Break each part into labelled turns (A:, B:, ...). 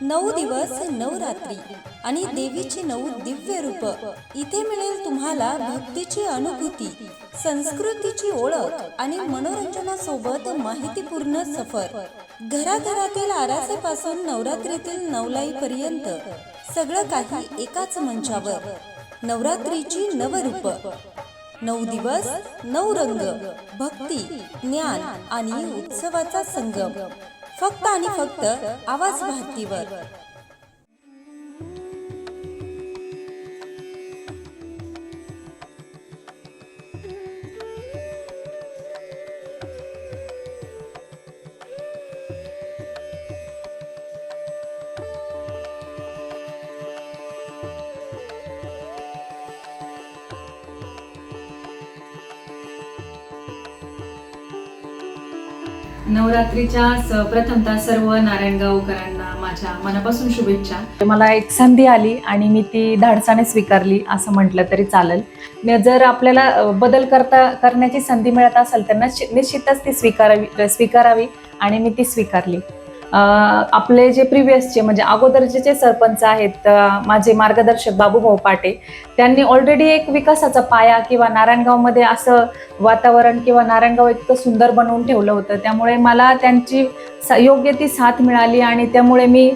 A: नऊ दिवस नऊ रात्री. आणि देवीची नऊ दिव्य रूप. इथे मिळेल तुम्हाला भक्तीची अनुभूती संस्कृतीची ओळख आणि मनोरंजनासोबत माहितीपूर्ण सफर. घराघरातील आरासेपासून नवरात्रीतील नवलाई पर्यंत सगळं काही एकाच मंचावर. नवरात्रीची नवरूप नऊ दिवस नऊ रंग. भक्ती ज्ञान आणि उत्सवाचा संगम. फक्त आणि फक्त आवाज भारतीवर.
B: नवरात्रीच्या स- प्रथमतः सर्व नारायणगावकरांना माझ्या मनापासून शुभेच्छा. मला एक संधी आली आणि मी ती धाडसाने स्वीकारली असं म्हटलं तरी चालेल. जर आपल्याला बदल करता करण्याची संधी मिळत असेल तर निश्चितच ती स्वीकारावी स्वीकारावी आणि मी ती स्वीकारली. आपले जे प्रिव्हियसचे म्हणजे अगोदरचे जे सरपंच आहेत माझे मार्गदर्शक बाबूभाऊ पाटे त्यांनी ऑलरेडी एक विकासाचा पाया किंवा नारायणगावमध्ये असं वातावरण किंवा नारायणगाव इतकं सुंदर बनवून ठेवलं होतं. त्यामुळे मला त्यांची स- योग्य ती साथ मिळाली आणि त्यामुळे मी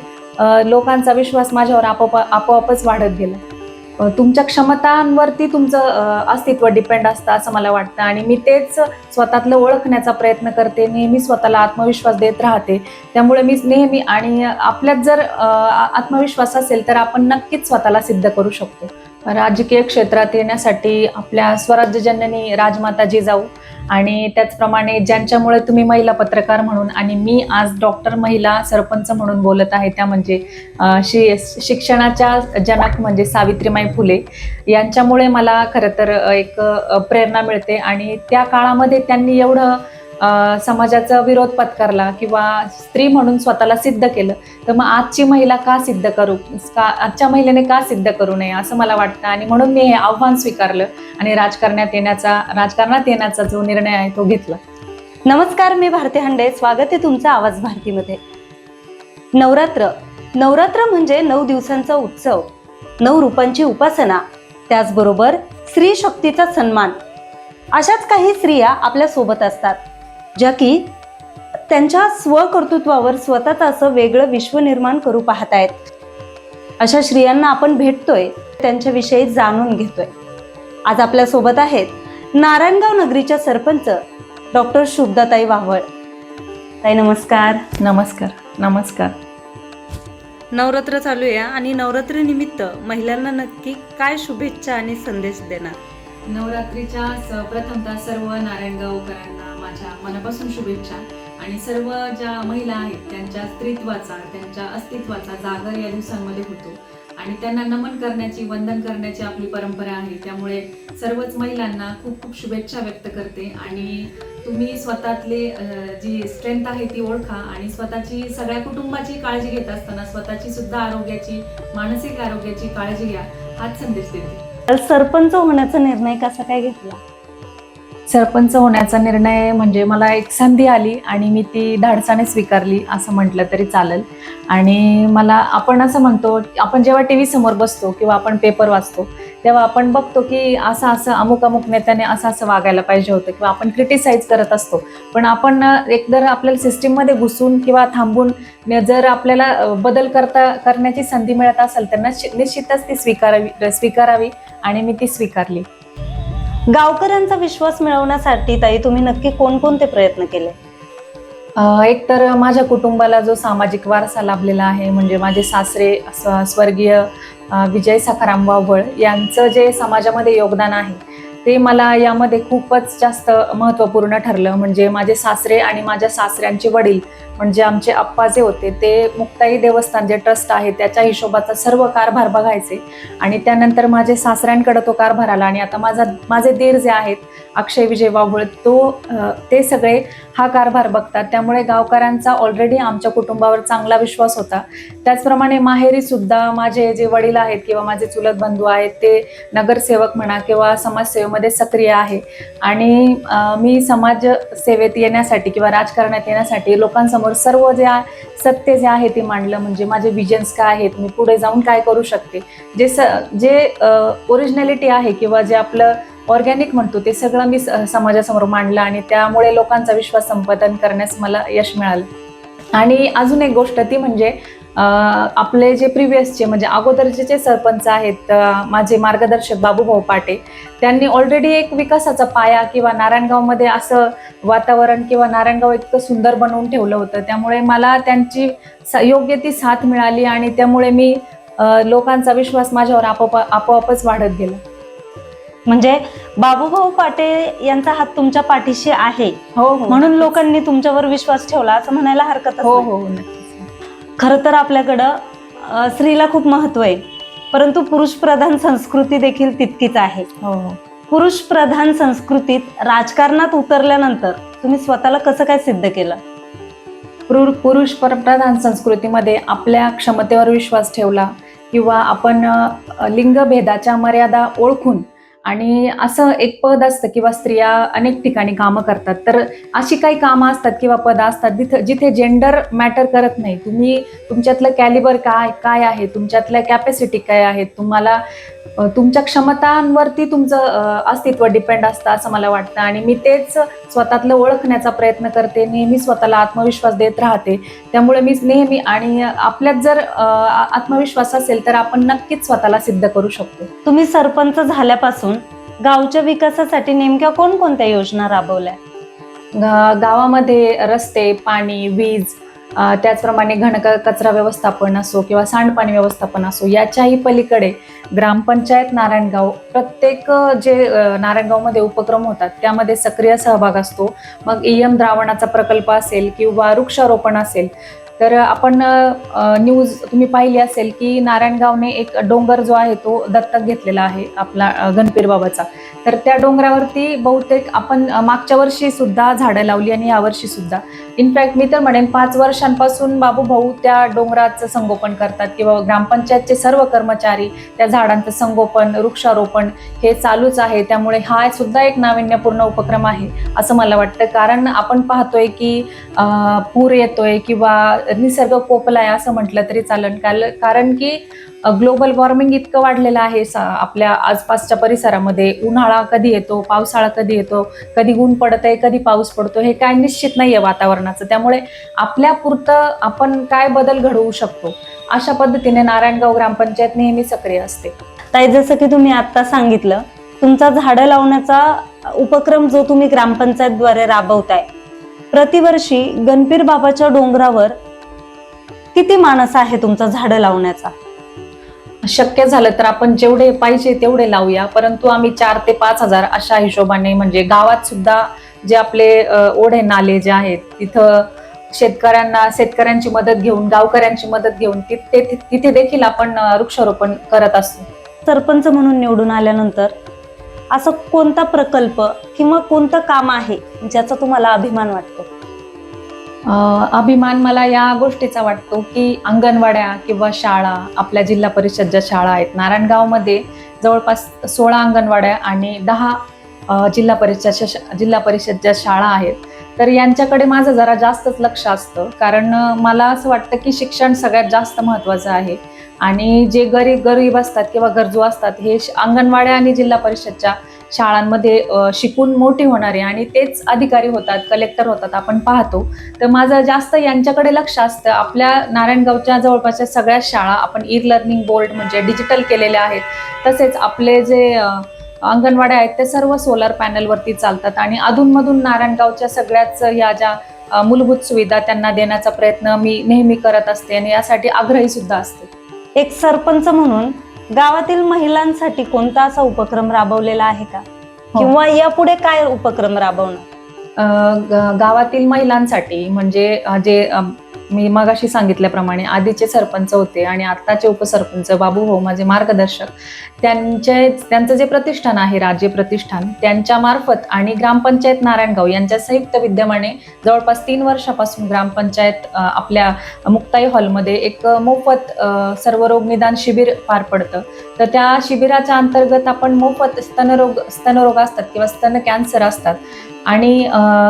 B: लोकांचा विश्वास माझ्यावर आपोआप आपोआपच वाढत गेला. तुमच्या क्षमतांवरती तुमचं अस्तित्व डिपेंड असतं असं मला वाटतं. आणि मी तेच स्वतःतलं ओळखण्याचा प्रयत्न करते. नेहमी स्वतःला आत्मविश्वास देत राहते. त्यामुळे मी नेहमी आणि आपल्यात जर आत्मविश्वास असेल तर आपण नक्कीच स्वतःला सिद्ध करू शकतो. राजकीय क्षेत्रात येण्यासाठी आपल्या स्वराज्य जननी राजमाता जिजाऊ आणि त्याचप्रमाणे ज्यांच्यामुळे तुम्ही महिला पत्रकार म्हणून आणि मी आज डॉक्टर महिला सरपंच म्हणून बोलत आहे त्या म्हणजे शि शिक्षणाच्या जनक म्हणजे सावित्रीमाई फुले यांच्यामुळे मला खरं तर एक प्रेरणा मिळते. आणि त्या काळामध्ये त्यांनी एवढं समाजाचा विरोध पत्करला किंवा स्त्री म्हणून स्वतःला सिद्ध केलं तर मग आजची महिला का सिद्ध करू का आजच्या महिलेने का सिद्ध करू नये असं मला वाटतं. आणि म्हणून मी हे आव्हान स्वीकारलं आणि राजकारणात येण्याचा राजकारणात येण्याचा जो निर्णय आहे तो घेतला.
A: नमस्कार मी भारती हंडे. स्वागत आहे तुमचा आवाज भारतीमध्ये. नवरात्र. नवरात्र म्हणजे नऊ दिवसांचा उत्सव. नऊ रूपांची उपासना. त्याचबरोबर स्त्री शक्तीचा सन्मान. अशाच काही स्त्रिया आपल्यासोबत असतात. ज्या की त्यांच्या स्वकर्तृत्वावर स्वतःच असं वेगळं विश्व निर्माण करू पाहतायत. अशा स्त्रियांना आपण भेटतोय त्यांच्याविषयी जाणून घेतोय. आज आपल्यासोबत आहेत नारायणगाव नगरीच्या सरपंच डॉक्टर शुभदाताई वाहवळ ताई नमस्कार.
B: नमस्कार नमस्कार.
A: नवरात्र चालू आहे आणि नवरात्री निमित्त महिलांना नक्की काय शुभेच्छा आणि संदेश देणार?
B: नवरात्रीच्या प्रथमतः सर्व नारायणगावकरांना माझ्या मनापासून शुभेच्छा. आणि सर्व ज्या महिला आहेत त्यांच्या स्त्रीत्वाचा त्यांच्या अस्तित्वाचा जागर या दिवसांमध्ये होतो. आणि त्यांना नमन करण्याची वंदन करण्याची आपली परंपरा आहे. त्यामुळे सर्वच महिलांना खूप खूप शुभेच्छा व्यक्त करते. आणि तुम्ही स्वतःतले जी स्ट्रेंथ आहे ती ओळखा. आणि स्वतःची सगळ्या कुटुंबाची काळजी घेत असताना स्वतःची सुद्धा आरोग्याची मानसिक आरोग्याची काळजी घ्या. हाच संदेश देते.
A: सरपंच होण्याचा निर्णय कसा काय घेतला?
B: सरपंच होण्याचा निर्णय म्हणजे मला एक संधी आली आणि मी ती धाडसाने स्वीकारली असं म्हटलं तरी चालेल. आणि मला आपण असं म्हणतो आपण जेव्हा टी व्ही समोर बसतो किंवा आपण पेपर वाचतो तेव्हा आपण बघतो की असं असं अमुक अमुक नेत्याने असं असं वागायला पाहिजे होतं किंवा आपण क्रिटिसाईज करत असतो. पण आपण एकदा आपल्याला सिस्टीममध्ये घुसून किंवा थांबून जर आपल्याला बदल करता करण्याची संधी मिळत असेल तर निश्चितच ती स्वीकारावी स्वीकारावी आणि मी ती स्वीकारली.
A: गावकऱ्यांचा विश्वास मिळवण्यासाठी ताई तुम्ही नक्की कोणकोणते प्रयत्न केले?
B: एक तर माझ्या कुटुंबाला जो सामाजिक वारसा लाभलेला आहे म्हणजे माझे सासरे स्वर्गीय विजय सखाराम वावळ यांचं जे समाजामध्ये योगदान आहे ते मला यामध्ये खूपच जास्त महत्त्वपूर्ण ठरलं. म्हणजे माझे सासरे आणि माझ्या सासऱ्यांचे वडील म्हणजे आमचे आप्पा जे होते ते मुक्ताई देवस्थान जे ट्रस्ट आहे त्याच्या हिशोबाचा सर्व कारभार बघायचे. आणि त्यानंतर माझे सासऱ्यांकडे तो कारभार आला आणि आता माझा माझे दीर जे आहेत अक्षय विजय वावळ तो ते सगळे हा कारभार बघतात. त्यामुळे गावकऱ्यांचा ऑलरेडी आमच्या कुटुंबावर चांगला विश्वास होता. त्याचप्रमाणे माहेरी सुद्धा माझे जे वडील आहेत किंवा माझे चुलत बंधू आहेत ते नगरसेवक म्हणा किंवा समाजसेवेमध्ये सक्रिय आहे. आणि मी समाज सेवेत येण्यासाठी किंवा राजकारणात येण्यासाठी लोकांसमोर सर्व जे सत्य जे आहे ते मांडलं. म्हणजे माझे विजन्स काय आहेत मी पुढे जाऊन काय करू शकते? जे स जे ओरिजिनॅलिटी आहे किंवा जे आपलं ऑर्गॅनिक म्हणतो ते सगळं मी स- समाजासमोर मांडलं आणि त्यामुळे लोकांचा विश्वास संपादन करण्यास मला यश मिळालं. आणि अजून एक गोष्ट ती म्हणजे आपले जे प्रिव्हियसचे म्हणजे अगोदरचे जे सरपंच आहेत माझे मार्गदर्शक बाबूभाऊ पाटे त्यांनी ऑलरेडी एक विकासाचा पाया किंवा नारायणगावमध्ये असं वातावरण किंवा नारायणगाव इतकं सुंदर बनवून ठेवलं होतं. त्यामुळे मला त्यांची स- योग्य ती साथ मिळाली आणि त्यामुळे मी लोकांचा विश्वास माझ्यावर आपोआप आपोआपच वाढत गेला.
A: म्हणजे बाबूभाऊ पाटे यांचा हात तुमच्या पाठीशी आहे.
B: हो हो.
A: म्हणून लोकांनी तुमच्यावर विश्वास ठेवला असं म्हणायला हरकत
B: हो हो नक्कीच.
A: खरं तर आपल्याकडं स्त्रीला खूप महत्त्व आहे. परंतु पुरुष प्रधान संस्कृती देखील तितकीच आहे.
B: हो हो.
A: पुरुष प्रधान संस्कृतीत राजकारणात उतरल्यानंतर तुम्ही स्वतःला कसं काय सिद्ध केलं?
B: पुरु- पुरुष परप्रधान संस्कृतीमध्ये आपल्या क्षमतेवर विश्वास ठेवला किंवा आपण लिंगभेदाच्या मर्यादा ओळखून आणि असं एक पद असतं किंवा स्त्रिया अनेक ठिकाणी कामं करतात. तर अशी काही कामं असतात किंवा पदं असतात जिथं जिथे जेंडर मॅटर करत नाही. तुम्ही तुमच्यातलं कॅलिबर काय काय आहे? तुमच्यातल्या कॅपॅसिटी काय आहेत तुम्हाला तुमच्या क्षमतांवरती तुमचं अस्तित्व डिपेंड असतं असं मला वाटतं. आणि मी तेच स्वतःतलं ओळखण्याचा प्रयत्न करते. नेहमी स्वतःला आत्मविश्वास देत राहते. त्यामुळे मी नेहमी आणि आपल्यात जर आत्मविश्वास असेल तर आपण नक्कीच स्वतःला सिद्ध करू शकतो.
A: तुम्ही सरपंच झाल्यापासून गावच्या विकासासाठी नेमक्या कोणकोणत्या योजना राबवल्या?
B: गावामध्ये रस्ते पाणी वीज त्याचप्रमाणे घन कचरा व्यवस्थापन असो किंवा सांडपाणी व्यवस्थापन असो याच्याही पलीकडे ग्रामपंचायत नारायणगाव प्रत्येक जे नारायणगावमध्ये उपक्रम होतात त्यामध्ये सक्रिय सहभाग असतो. मग ई एम द्रावणाचा प्रकल्प असेल किंवा वृक्षारोपण असेल तर आपण न्यूज तुम्ही पाहिली असेल की नारायणगावने एक डोंगर जो आहे तो दत्तक घेतलेला आहे आपला गणपीर बाबाचा. तर त्या डोंगरावरती बहुतेक आपण मागच्या वर्षी सुद्धा झाडं लावली आणि यावर्षी सुद्धा. इनफॅक्ट मी तर म्हणेन पाच वर्षांपासून बाबू भाऊ त्या डोंगराचं संगोपन करतात किंवा ग्रामपंचायतचे सर्व कर्मचारी त्या झाडांचं संगोपन वृक्षारोपण हे चालूच आहे. त्यामुळे हा सुद्धा एक नाविन्यपूर्ण उपक्रम आहे असं मला वाटतं. कारण आपण पाहतोय की पूर येतोय किंवा निसर्ग कोपलाय असं म्हटलं तरी चालेल काल- कारण की ग्लोबल वॉर्मिंग इतकं वाढलेलं आहे आपल्या आसपासच्या परिसरामध्ये. उन्हाळा कधी येतो पावसाळा कधी येतो कधी ऊन पडत आहे कधी पाऊस पडतो हे काय निश्चित नाहीये वातावरणाचं. त्यामुळे आपल्या पुरतं आपण काय बदल घडवू शकतो? अशा पद्धतीने नारायणगाव ग्रामपंचायत नेहमी सक्रिय असते.
A: ताई जसं की तुम्ही आता सांगितलं तुमचा झाडं लावण्याचा उपक्रम जो तुम्ही ग्रामपंचायतद्वारे राबवताय प्रतिवर्षी गणपीर बाबाच्या डोंगरावर किती माणस आहे तुमचा झाडं लावण्याचा?
B: शक्य झालं तर आपण जेवढे पाहिजे तेवढे लावूया. परंतु आम्ही चार ते पाच हजार अशा हिशोबाने म्हणजे गावात सुद्धा जे आपले ओढे नाले जे आहेत तिथं शेतकऱ्यांना शेतकऱ्यांची मदत घेऊन गावकऱ्यांची मदत घेऊन तिथे तिथे देखील आपण वृक्षारोपण करत असतो.
A: सरपंच म्हणून निवडून आल्यानंतर असं कोणता प्रकल्प किंवा कोणतं काम आहे ज्याचा तुम्हाला अभिमान वाटतो?
B: अभिमान मला या गोष्टीचा वाटतो की अंगणवाड्या किंवा शाळा आपल्या जिल्हा परिषद ज्या शाळा आहेत नारायणगावमध्ये जवळपास सोळा अंगणवाड्या आणि दहा जिल्हा परिषद जिल्हा परिषद ज्या शाळा आहेत तर यांच्याकडे माझं जरा जास्तच लक्ष असतं. कारण मला असं वाटतं की शिक्षण सगळ्यात जास्त महत्त्वाचं आहे. आणि जे गरीब गरीब असतात किंवा गरजू असतात हे अंगणवाड्या आणि जिल्हा परिषदच्या शाळांमध्ये शिकून मोठे होणारे आणि तेच अधिकारी होतात कलेक्टर होतात आपण पाहतो. तर माझं जास्त यांच्याकडे लक्ष असतं. आपल्या नारायणगावच्या जवळपासच्या सगळ्या शाळा आपण ई लर्निंग बोर्ड म्हणजे डिजिटल केलेल्या आहेत. तसेच आपले जे अंगणवाड्या आहेत ते सर्व सोलर पॅनलवरती चालतात आणि अधूनमधून नारायणगावच्या सगळ्याच या ज्या मूलभूत सुविधा त्यांना देण्याचा प्रयत्न मी नेहमी करत असते आणि यासाठी आग्रही सुद्धा असते.
A: एक सरपंच म्हणून गावातील महिलांसाठी कोणता असा उपक्रम राबवलेला आहे का
B: हो.
A: किंवा यापुढे काय उपक्रम राबवणार
B: गावातील महिलांसाठी म्हणजे जे मी मगाशी सांगितल्याप्रमाणे आधीचे सरपंच होते आणि आत्ताचे उपसरपंच बाबू भाऊ माझे मार्गदर्शक त्यांचे त्यांचं जे प्रतिष्ठान आहे राज्य प्रतिष्ठान त्यांच्या मार्फत आणि ग्रामपंचायत नारायणगाव यांच्या संयुक्त विद्यमाने जवळपास तीन वर्षापासून ग्रामपंचायत आपल्या मुक्ताई हॉलमध्ये एक मोफत सर्व रोग निदान शिबिर पार पडतं. तर त्या शिबिराच्या अंतर्गत आपण मोफत स्तनरोग स्तनरोग असतात किंवा स्तन कॅन्सर असतात. आणि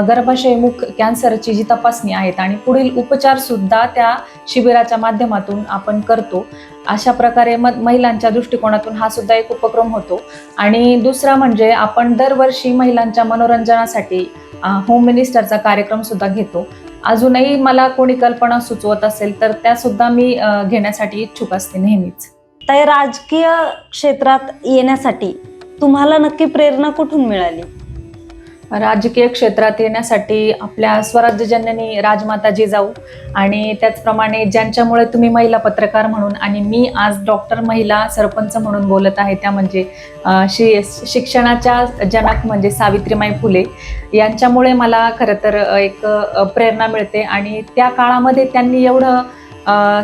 B: गर्भाशयमुख कॅन्सरची जी तपासणी आहेत आणि पुढील उपचार सुद्धा त्या शिबिराच्या माध्यमातून आपण करतो. अशा प्रकारे मग महिलांच्या दृष्टिकोनातून हा सुद्धा एक उपक्रम होतो. आणि दुसरा म्हणजे आपण दरवर्षी महिलांच्या मनोरंजनासाठी होम मिनिस्टरचा कार्यक्रम सुद्धा घेतो. अजूनही मला कोणी कल्पना सुचवत असेल तर त्या सुद्धा मी घेण्यासाठी इच्छुक असते नेहमीच.
A: तर राजकीय क्षेत्रात येण्यासाठी तुम्हाला नक्की प्रेरणा कुठून मिळाली?
B: राजकीय क्षेत्रात येण्यासाठी आपल्या स्वराज्य जननी राजमाता जिजाऊ आणि त्याचप्रमाणे ज्यांच्यामुळे तुम्ही महिला पत्रकार म्हणून आणि मी आज डॉक्टर महिला सरपंच म्हणून बोलत आहे त्या म्हणजे शि शिक्षणाच्या जनक म्हणजे सावित्रीमाई फुले. यांच्यामुळे मला खरं तर एक प्रेरणा मिळते आणि त्या काळामध्ये त्यांनी एवढं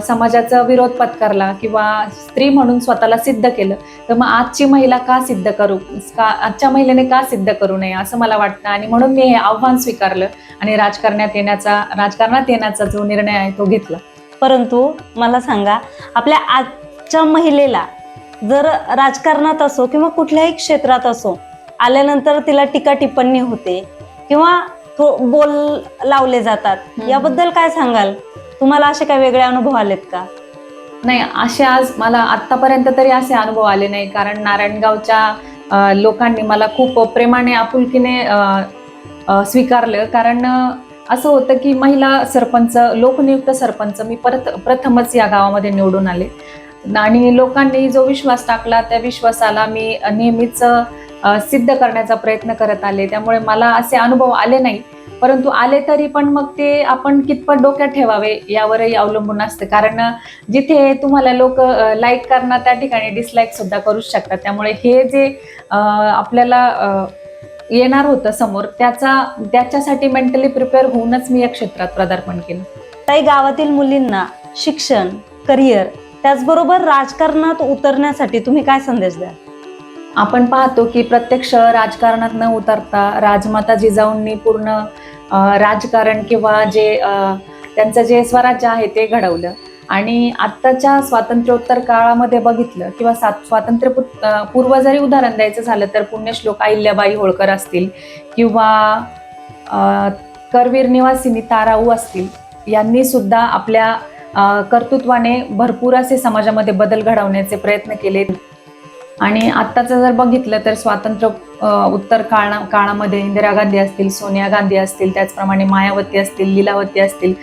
B: समाजाचा विरोध पत्करला किंवा स्त्री म्हणून स्वतःला सिद्ध केलं तर मग आजची महिला का सिद्ध करू? का आजच्या महिलेने का सिद्ध करू नये असं मला वाटतं. आणि म्हणून मी हे आव्हान स्वीकारलं आणि राजकारणात येण्याचा राजकारणात येण्याचा जो निर्णय आहे तो घेतला.
A: परंतु मला सांगा आपल्या आजच्या महिलेला जर राजकारणात असो किंवा कुठल्याही क्षेत्रात असो आल्यानंतर तिला टीका टिप्पणी होते किंवा बोल लावले जातात. याबद्दल काय सांगाल? तुम्हाला असे काय वेगळे अनुभव आलेत का?
B: नाही असे आज मला आत्तापर्यंत तरी असे अनुभव आले नाही. कारण नारायणगावच्या लोकांनी मला खूप प्रेमाने आपुलकीने स्वीकारलं. कारण असं होतं की महिला सरपंच लोकनियुक्त सरपंच मी परत प्रथमच या गावामध्ये निवडून आले. आणि लोकांनी जो विश्वास टाकला त्या विश्वासाला मी नेहमीच सिद्ध करण्याचा प्रयत्न करत आले. त्यामुळे मला असे अनुभव आले नाही. परंतु आले तरी पण मग ते आपण कितपत डोक्यात ठेवावे यावरही अवलंबून असतं. कारण जिथे तुम्हाला लोक लाईक करणार त्या ठिकाणी डिसलाईक सुद्धा करू शकतात. त्यामुळे हे जे आपल्याला येणार होतं समोर त्याचा त्याच्यासाठी मेंटली प्रिपेअर होऊनच मी या क्षेत्रात पदार्पण केलं.
A: ताई गावातील मुलींना शिक्षण करिअर त्याचबरोबर राजकारणात उतरण्यासाठी तुम्ही काय संदेश द्याल?
B: आपण पाहतो की प्रत्यक्ष राजकारणात न उतरता राजमाता जिजाऊंनी पूर्ण राजकारण किंवा जे त्यांचं जे स्वराज्य आहे ते घडवलं. आणि आत्ताच्या स्वातंत्र्योत्तर काळामध्ये बघितलं किंवा सात स्वातंत्र्य पूर्व जरी उदाहरण द्यायचं झालं तर पुण्यश्लोक अहिल्याबाई होळकर असतील किंवा करवीर निवासिनी ताराऊ असतील यांनी सुद्धा आपल्या कर्तृत्वाने भरपूर असे समाजामध्ये बदल घडवण्याचे प्रयत्न केले आणि आत्ताचं जर बघितलं तर स्वातंत्र्य उत्तर काळा काळामध्ये इंदिरा गांधी असतील सोनिया गांधी असतील त्याचप्रमाणे मायावती असतील लीलावती असतील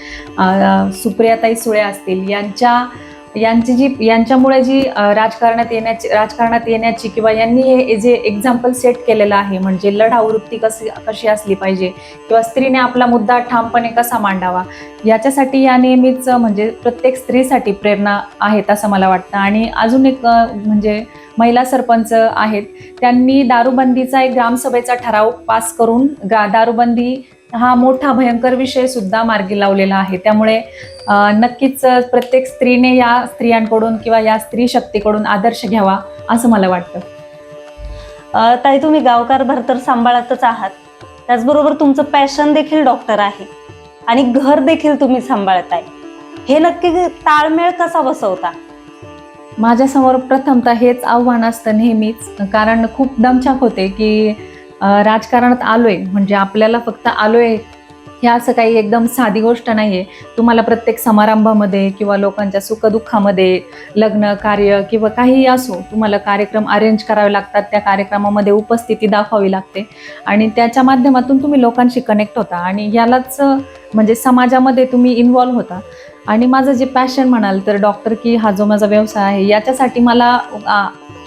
B: सुप्रियाताई सुळे असतील यांच्या यांची जी यांच्यामुळे जी राजकारणात येण्याची राजकारणात येण्याची किंवा यांनी हे जे एक्झाम्पल सेट केलेलं आहे म्हणजे लढाऊ वृत्ती कशी कशी असली पाहिजे किंवा स्त्रीने आपला मुद्दा ठामपणे कसा मांडावा याच्यासाठी या नेहमीच म्हणजे प्रत्येक स्त्रीसाठी प्रेरणा आहेत असं मला वाटतं. आणि अजून एक म्हणजे महिला सरपंच आहेत त्यांनी दारूबंदीचा एक ग्रामसभेचा ठराव पास करून गा दारूबंदी हा मोठा भयंकर विषय सुद्धा मार्गी लावलेला आहे. त्यामुळे नक्कीच प्रत्येक स्त्रीने या स्त्रियांकडून किंवा या स्त्री शक्तीकडून आदर्श घ्यावा असं मला वाटतं.
A: ताई तुम्ही गावकारभार तर सांभाळतच आहात. त्याचबरोबर तुमचं पॅशन देखील डॉक्टर आहे. आणि घर देखील तुम्ही सांभाळताय. हे नक्की ताळमेळ कसा बसवता?
B: माझ्यासमोर प्रथमतः हेच आव्हान असतं नेहमीच. कारण खूप दमछाक होते की राजकारणात राजकारणात आलोय म्हणजे आपल्याला फक्त आलोय हे असं काही एकदम साधी गोष्ट नाही आहे तुम्हाला प्रत्येक समारंभामध्ये किंवा लोकांच्या सुखदुःखामध्ये लग्न कार्य किंवा काहीही असो तुम्हाला कार्यक्रम अरेंज करावे लागतात त्या कार्यक्रमामध्ये उपस्थिती दाखवावी लागते. आणि त्याच्या माध्यमातून तुम्ही लोकांशी कनेक्ट होता आणि यालाच म्हणजे समाजामध्ये तुम्ही इन्वॉल्व्ह होता. आणि माझं जे पॅशन म्हणाल तर डॉक्टर की हा जो माझा व्यवसाय आहे याच्यासाठी मला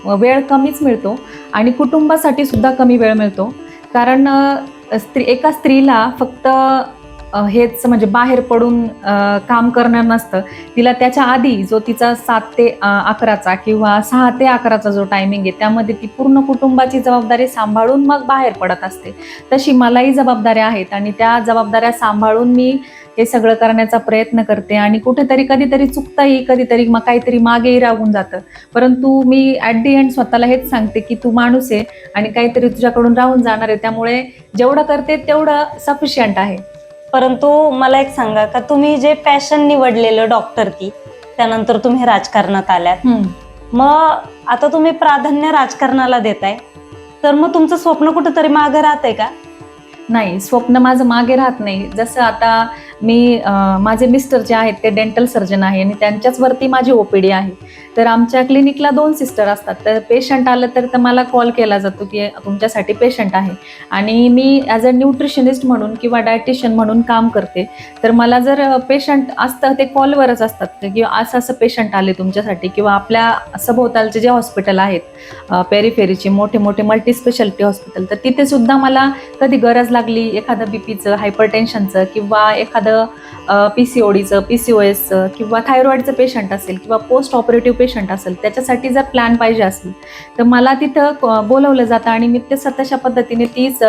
B: वेळ कमीच मिळतो. आणि कुटुंबासाठी सुद्धा कमी वेळ मिळतो. कारण स्त्री एका स्त्रीला फक्त हेच म्हणजे बाहेर पडून काम करणं नसतं. तिला त्याच्या आधी जो तिचा सात ते अकराचा किंवा सहा ते अकराचा जो टायमिंग आहे त्यामध्ये ती पूर्ण कुटुंबाची जबाबदारी सांभाळून मग बाहेर पडत असते. तशी मलाही जबाबदाऱ्या आहेत आणि त्या जबाबदाऱ्या सांभाळून मी हे सगळं करण्याचा प्रयत्न करते आणि कुठेतरी कधीतरी चुकताही कधीतरी मग काहीतरी मागेही राहून जातं. परंतु मी ॲट दी एंड स्वतःला हेच सांगते की तू माणूस आहे आणि काहीतरी तुझ्याकडून राहून जाणार आहे. त्यामुळे जेवढं करते तेवढं सफिशियंट आहे.
A: परंतु मला एक सांगा का तुम्ही जे पॅशन निवडलेलं डॉक्टर की त्यानंतर तुम्ही राजकारणात आल्यात. मग आता तुम्ही प्राधान्य राजकारणाला देताय तर मग तुमचं स्वप्न कुठंतरी मागं राहतंय का?
B: नाही स्वप्न माझं मागे राहत नाही. जसं आता मी माझे मिस्टर जे आहेत ते डेंटल सर्जन आहे आणि त्यांच्याचवरती माझी ओपीडी आहे. तर आमच्या क्लिनिकला दोन सिस्टर असतात. तर पेशंट आलं तर तर मला कॉल केला जातो की तुमच्यासाठी पेशंट आहे. आणि मी ॲज अ न्यूट्रिशनिस्ट म्हणून किंवा डायटिशियन म्हणून काम करते. तर मला जर पेशंट असतं ते कॉलवरच असतात. किंवा असं असं पेशंट आले तुमच्यासाठी किंवा आपल्या सभोवतालचे जे हॉस्पिटल आहेत पेरीफेरीचे मोठे मोठे मल्टीस्पेशालिटी हॉस्पिटल तर तिथेसुद्धा मला कधी गरज लागली एखादं बीपीचं हायपर किंवा एखादं पी सी ओडीचं पी सी ओ एसचं किंवा थायरॉईडचं पेशंट असेल किंवा पोस्ट ऑपरेटिव्ह पेशंट असेल त्याच्यासाठी जर प्लॅन पाहिजे असेल तर मला तिथं बोलवलं जातं आणि मी ते तशा पद्धतीने तीच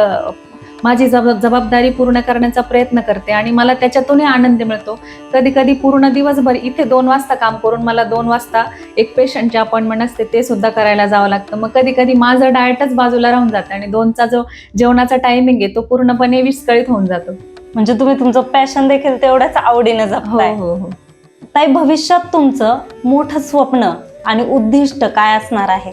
B: माझी जब जबाबदारी पूर्ण करण्याचा प्रयत्न करते आणि मला त्याच्यातूनही आनंद मिळतो. कधी कधी पूर्ण दिवसभर इथे दोन वाजता काम करून मला दोन वाजता एक पेशंटचे अपॉइंटमेंट असते ते सुद्धा करायला जावं लागतं. मग कधी कधी माझं डायटच बाजूला राहून जातं आणि दोनचा जो जेवणाचा टायमिंग आहे तो पूर्णपणे विस्कळीत होऊन जातो.
A: म्हणजे तुम्ही तुमचं पॅशन देखील तेवढ्याच आवडीनं
B: हो
A: जपताय.
B: हो हो.
A: ताई भविष्यात तुमचं मोठं स्वप्न आणि उद्दिष्ट काय असणार आहे?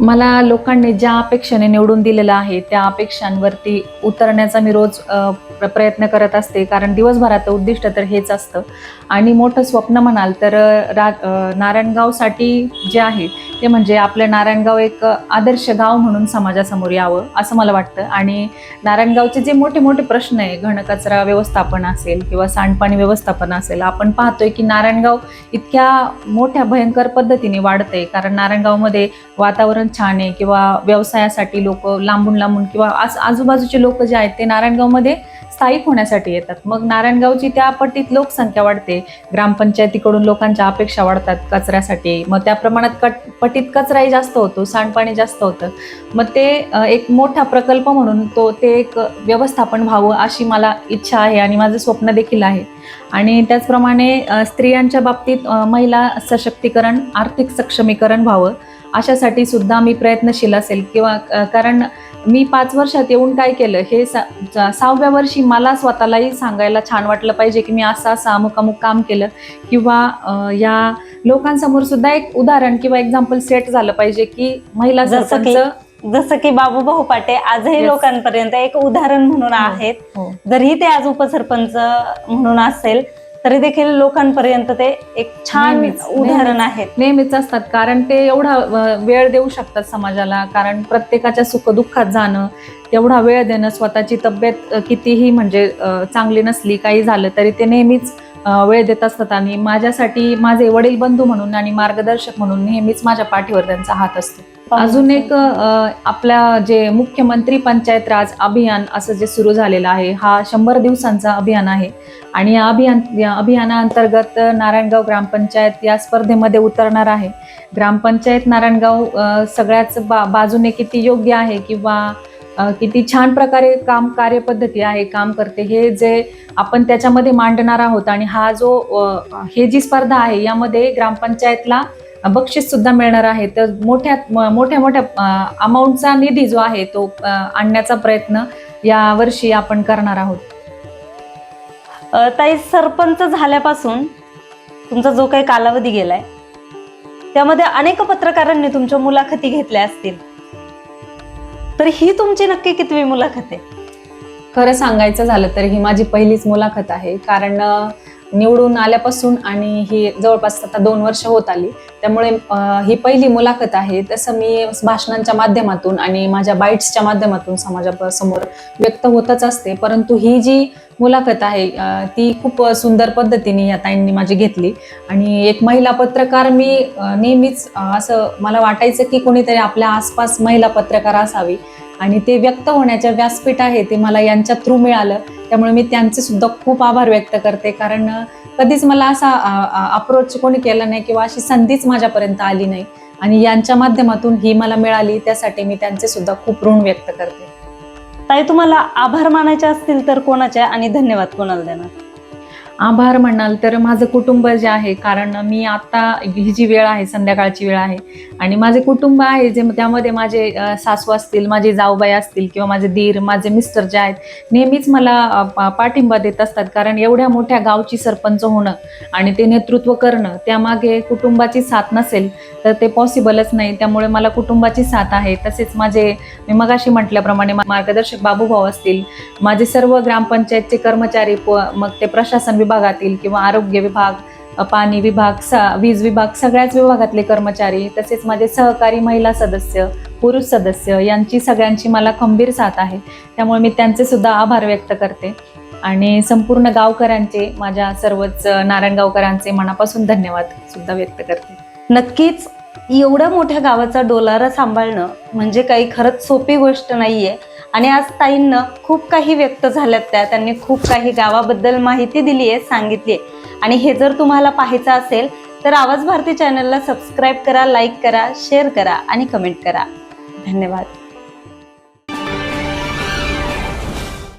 B: मला लोकांनी ज्या अपेक्षेने निवडून दिलेलं आहे त्या अपेक्षांवरती उतरण्याचा मी रोज प्र- प्रयत्न करत असते. कारण दिवसभराचं उद्दिष्ट तर हेच असतं. आणि मोठं स्वप्न म्हणाल तर रा नारायणगावसाठी जे आहे ते म्हणजे आपलं नारायणगाव एक आदर्श गाव म्हणून समाजासमोर यावं असं मला वाटतं. आणि नारायणगावचे जे मोठे मोठे प्रश्न आहे घनकचरा व्यवस्थापन असेल किंवा सांडपाणी व्यवस्थापन असेल आपण पाहतोय की नारायणगाव इतक्या मोठ्या भयंकर पद्धतीने वाढतंय. कारण नारायणगावमध्ये वातावरण छान आहे किंवा व्यवसायासाठी लोक लांबून लांबून किंवा आज आजूबाजूचे लोक जे आहेत ते नारायणगावमध्ये स्थायिक होण्यासाठी येतात. मग नारायणगावची त्या पट्टीत लोकसंख्या वाढते. ग्रामपंचायतीकडून लोकांच्या अपेक्षा वाढतात कचऱ्यासाठी. मग त्या प्रमाणात कट पट्टीत कचराही जास्त होतो सांडपाणी जास्त होतं. मग ते एक मोठा प्रकल्प म्हणून तो ते एक व्यवस्थापन व्हावं अशी मला इच्छा आहे आणि माझं स्वप्न देखील आहे. आणि त्याचप्रमाणे स्त्रियांच्या बाबतीत महिला सशक्तीकरण आर्थिक सक्षमीकरण व्हावं. अशासाठी सुद्धा मी प्रयत्नशील असेल किंवा कारण मी पाच वर्षात येऊन काय केलं हे सा सहाव्या वर्षी मला स्वतःलाही सांगायला छान वाटलं पाहिजे की मी असं असं अमुक अमुक काम केलं किंवा या लोकांसमोर सुद्धा एक उदाहरण किंवा एक्झाम्पल सेट झालं पाहिजे की महिला
A: जसं की
B: सरपंच
A: जसं की बाबू भाऊ पाटे आजही. लोकांपर्यंत एक उदाहरण म्हणून
B: हो.
A: आहेत
B: हो
A: जरी ते आज उपसरपंच म्हणून असेल तरी देखील लोकांपर्यंत ते एक छान
B: नेहमीच,
A: उदाहरण. आहेत
B: नेहमीच असतात कारण ते एवढा अ, वेळ देऊ शकतात समाजाला कारण प्रत्येकाच्या सुखदुःखात जाणं तेवढा वेळ देणं स्वतःची तब्येत अ, कितीही म्हणजे अ, चांगली नसली काही झालं तरी ते नेहमीच वेळ देत असतात आणि माझ्यासाठी माझे वडील बंधू म्हणून आणि मार्गदर्शक म्हणून नेहमीच माझ्या पाठीवर त्यांचा हात असतो. अजून एक आपल्या जे मुख्यमंत्री पंचायत राज अभियान असं जे सुरू झालेलं आहे हा शंभर दिवसांचा अभियान आहे. आणि या अभियान या अभियानाअंतर्गत नारायणगाव ग्रामपंचायत या स्पर्धेमध्ये उतरणार आहे. ग्रामपंचायत नारायणगाव सगळ्याच बा बाजूने किती योग्य आहे किंवा किती छान प्रकारे काम कार्यपद्धती आहे काम करते. हे जे आपण त्याच्यामध्ये मांडणार आहोत आणि हा जो हे जी स्पर्धा आहे यामध्ये ग्रामपंचायतला बक्षीस सुद्धा मिळणार आहे. तर मोठ्या मोठ्या मोठ्या अमाऊंटचा निधी जो आहे तो आणण्याचा प्रयत्न या वर्षी आपण करणार आहोत.
A: ताई सरपंच झाल्यापासून तुमचा जो काही कालावधी गेलाय त्यामध्ये अनेक पत्रकारांनी तुमच्या मुलाखती घेतल्या असतील. तर ही तुमची नक्की कितवी मुलाखत आहे?
B: खरं सांगायचं झालं तर ही माझी पहिलीच मुलाखत आहे. कारण निवडून आल्यापासून आणि ही जवळपास आता दोन वर्ष होत आली. त्यामुळे ही पहिली मुलाखत आहे. तसं मी भाषणांच्या माध्यमातून आणि माझ्या बाईट्सच्या माध्यमातून समाजासमोर व्यक्त होतच असते. परंतु ही जी मुलाखत आहे ती खूप सुंदर पद्धतीने या ताईंनी माझी घेतली. आणि एक महिला पत्रकार मी नेहमीच असं मला वाटायचं की कोणीतरी आपल्या आसपास महिला पत्रकार असावी. आणि ते व्यक्त होण्याचे व्यासपीठ आहे ते मला यांच्या थ्रू मिळालं. त्यामुळे मी त्यांचे सुद्धा खूप आभार व्यक्त करते. कारण कधीच मला असा अप्रोच कोणी केला नाही किंवा अशी संधीच माझ्यापर्यंत आली नाही. आणि यांच्या माध्यमातून ही मला मिळाली त्यासाठी मी त्यांचे सुद्धा खूप ऋण व्यक्त करते.
A: ताई तुम्हाला आभार मानायचे असतील तर कोणाचे? आणि धन्यवाद कोणाला देणार?
B: आभार म्हणाल तर माझं कुटुंब जे आहे कारण मी आता ही जी वेळ आहे संध्याकाळची वेळ आहे आणि माझे कुटुंब आहे जे त्यामध्ये माझे सासू असतील माझे जाऊबाई असतील किंवा माझे दीर माझे मिस्टर जे आहेत नेहमीच मला पाठिंबा देत असतात. कारण एवढ्या मोठ्या गावची सरपंच होणं आणि ते नेतृत्व करणं त्यामागे कुटुंबाची साथ नसेल तर ते पॉसिबलच नाही. त्यामुळे मला कुटुंबाची साथ आहे. तसेच माझे मी मगाशी म्हटल्याप्रमाणे मार्गदर्शक बाबूभाऊ असतील माझे सर्व ग्रामपंचायतचे कर्मचारी प- मग ते प्रशासन विभागातील किंवा आरोग्य विभाग पाणी विभाग सा वीज विभाग सगळ्याच विभागातले कर्मचारी तसेच माझे सहकारी महिला सदस्य पुरुष सदस्य यांची सगळ्यांची मला खंबीर साथ आहे. त्यामुळे मी त्यांचे सुद्धा आभार व्यक्त करते. आणि संपूर्ण गावकऱ्यांचे माझ्या सर्वच अ, नारायणगावकरांचे मनापासून धन्यवाद सुद्धा व्यक्त करते.
A: नक्कीच एवढ्या मोठ्या गावाचा डोलारा सांभाळणं म्हणजे काही खरंच सोपी गोष्ट नाहीये. आणि आज ताईंना खूप काही व्यक्त झाल्यात त्या. त्यांनी खूप काही गावाबद्दल माहिती दिली आहे सांगितली आहे. आणि हे जर तुम्हाला पाहायचं असेल तर आवाज भारती चॅनलला सबस्क्राईब करा लाईक करा शेअर करा आणि कमेंट करा. धन्यवाद.